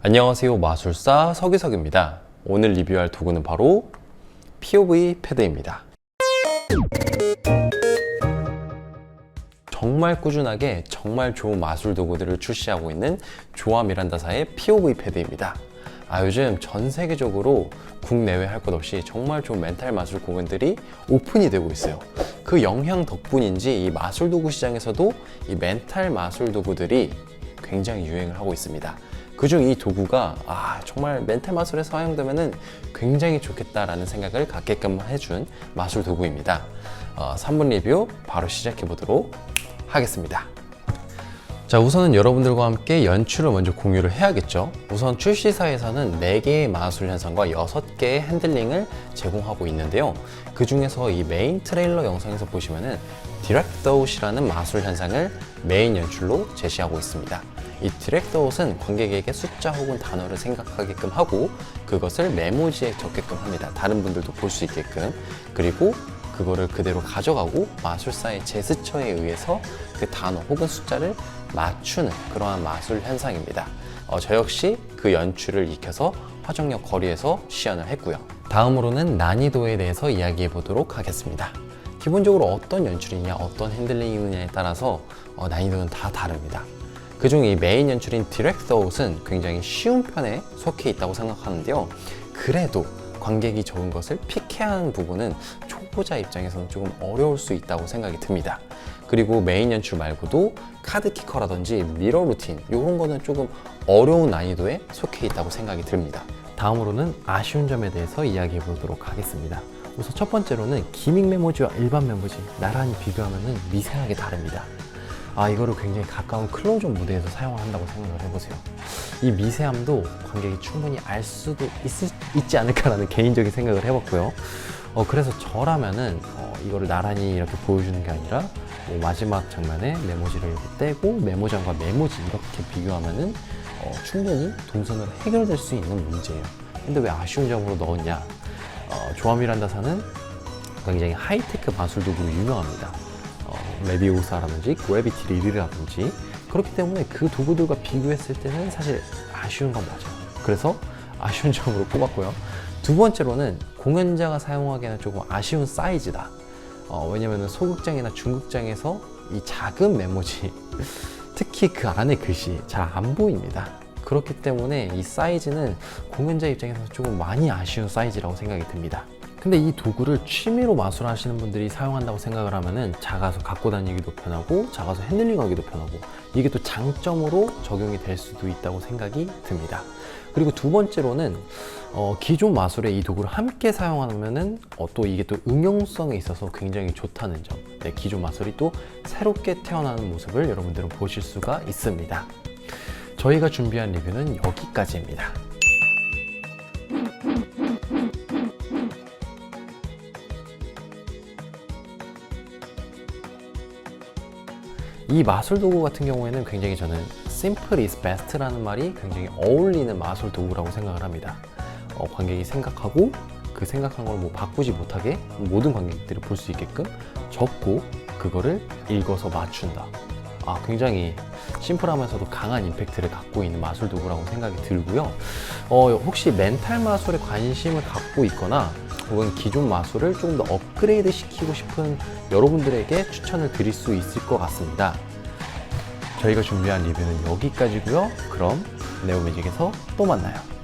안녕하세요 마술사 서기석입니다. 오늘 리뷰할 도구는 바로 POV 패드입니다. 정말 꾸준하게 정말 좋은 마술 도구들을 출시하고 있는 조아 미란다사의 POV 패드입니다. 아 요즘 전 세계적으로 국내외 할 것 없이 정말 좋은 멘탈 마술 공연들이 오픈이 되고 있어요. 그 영향 덕분인지 이 마술 도구 시장에서도 이 멘탈 마술 도구들이 굉장히 유행을 하고 있습니다 그중 이 도구가 아 정말 멘탈 마술에 사용되면은 굉장히 좋겠다라는 생각을 갖게끔 해준 마술 도구입니다. 어, 3분 리뷰 바로 시작해 보도록 하겠습니다. 자 우선은 여러분들과 함께 연출을 먼저 공유를 해야겠죠? 우선 출시사에서는 4개의 마술 현상과 6개의 핸들링을 제공하고 있는데요. 그 중에서 이 메인 트레일러 영상에서 보시면은 디렉트아웃이라는 마술 현상을 메인 연출로 제시하고 있습니다. 이 디렉트아웃은 관객에게 숫자 혹은 단어를 생각하게끔 하고 그것을 메모지에 적게끔 합니다. 다른 분들도 볼 수 있게끔. 그리고 그거를 그대로 가져가고 마술사의 제스처에 의해서 그 단어 혹은 숫자를 맞추는 그러한 마술 현상입니다. 어, 저 역시 그 연출을 익혀서 화정역 거리에서 시연을 했고요. 다음으로는 난이도에 대해서 이야기해 보도록 하겠습니다. 기본적으로 어떤 연출이냐, 어떤 핸들링이냐에 따라서 어, 난이도는 다 다릅니다. 그중 이 메인 연출인 디렉트 아웃은 굉장히 쉬운 편에 속해 있다고 생각하는데요. 그래도 관객이 적은 것을 픽해야 하는 부분은 초보자 입장에서는 조금 어려울 수 있다고 생각이 듭니다. 그리고 메인 연출 말고도 카드 키커라든지 미러 루틴 이런 거는 조금 어려운 난이도에 속해 있다고 생각이 듭니다. 다음으로는 아쉬운 점에 대해서 이야기해 보도록 하겠습니다. 우선 첫 번째로는 기믹 메모지와 일반 메모지 나란히 비교하면 미세하게 다릅니다. 아 이거를 굉장히 가까운 클로즈업 무대에서 사용한다고 생각을 해보세요. 이 미세함도 관객이 충분히 알 수도 있, 있지 않을까라는 개인적인 생각을 해봤고요. 어, 그래서 저라면은 어, 이거를 나란히 이렇게 보여주는 게 아니라 뭐 마지막 장면에 메모지를 이렇게 떼고 메모장과 메모지 이렇게 비교하면은 어, 충분히 동선으로 해결될 수 있는 문제예요. 근데 왜 아쉬운 점으로 넣었냐? 어, 조아미란다사는 굉장히 하이테크 마술 도구로 유명합니다. 어, 레비오사라든지 그래비티 리리라든지 그렇기 때문에 그 도구들과 비교했을 때는 사실 아쉬운 건 맞아요. 그래서 아쉬운 점으로 꼽았고요. 두 번째로는 공연자가 사용하기에는 조금 아쉬운 사이즈다. 어, 왜냐면 소극장이나 중극장에서 이 작은 메모지, 특히 그 안에 글씨 잘 안 보입니다. 그렇기 때문에 이 사이즈는 공연자 입장에서 조금 많이 아쉬운 사이즈라고 생각이 듭니다. 근데 이 도구를 취미로 마술하시는 분들이 사용한다고 생각을 하면은 작아서 갖고 다니기도 편하고 작아서 핸들링하기도 편하고 이게 또 장점으로 적용이 될 수도 있다고 생각이 듭니다. 그리고 두 번째로는 어, 기존 마술에 이 도구를 함께 사용하면은 어, 또 이게 또 응용성에 있어서 굉장히 좋다는 점. 네, 기존 마술이 또 새롭게 태어나는 모습을 여러분들은 보실 수가 있습니다. 저희가 준비한 리뷰는 여기까지입니다. 이 마술 도구 같은 경우에는 굉장히 저는 simple is best라는 말이 굉장히 어울리는 마술 도구라고 생각을 합니다. 어, 관객이 생각하고 그 생각한 걸 뭐 바꾸지 못하게 모든 관객들이 볼 수 있게끔 적고 그거를 읽어서 맞춘다. 아, 굉장히 심플하면서도 강한 임팩트를 갖고 있는 마술 도구라고 생각이 들고요. 어, 혹시 멘탈 마술에 관심을 갖고 있거나 혹은 기존 마술을 조금 더 업그레이드 시키고 싶은 여러분들에게 추천을 드릴 수 있을 것 같습니다. 저희가 준비한 리뷰는 여기까지고요. 그럼 네오매직에서 또 만나요.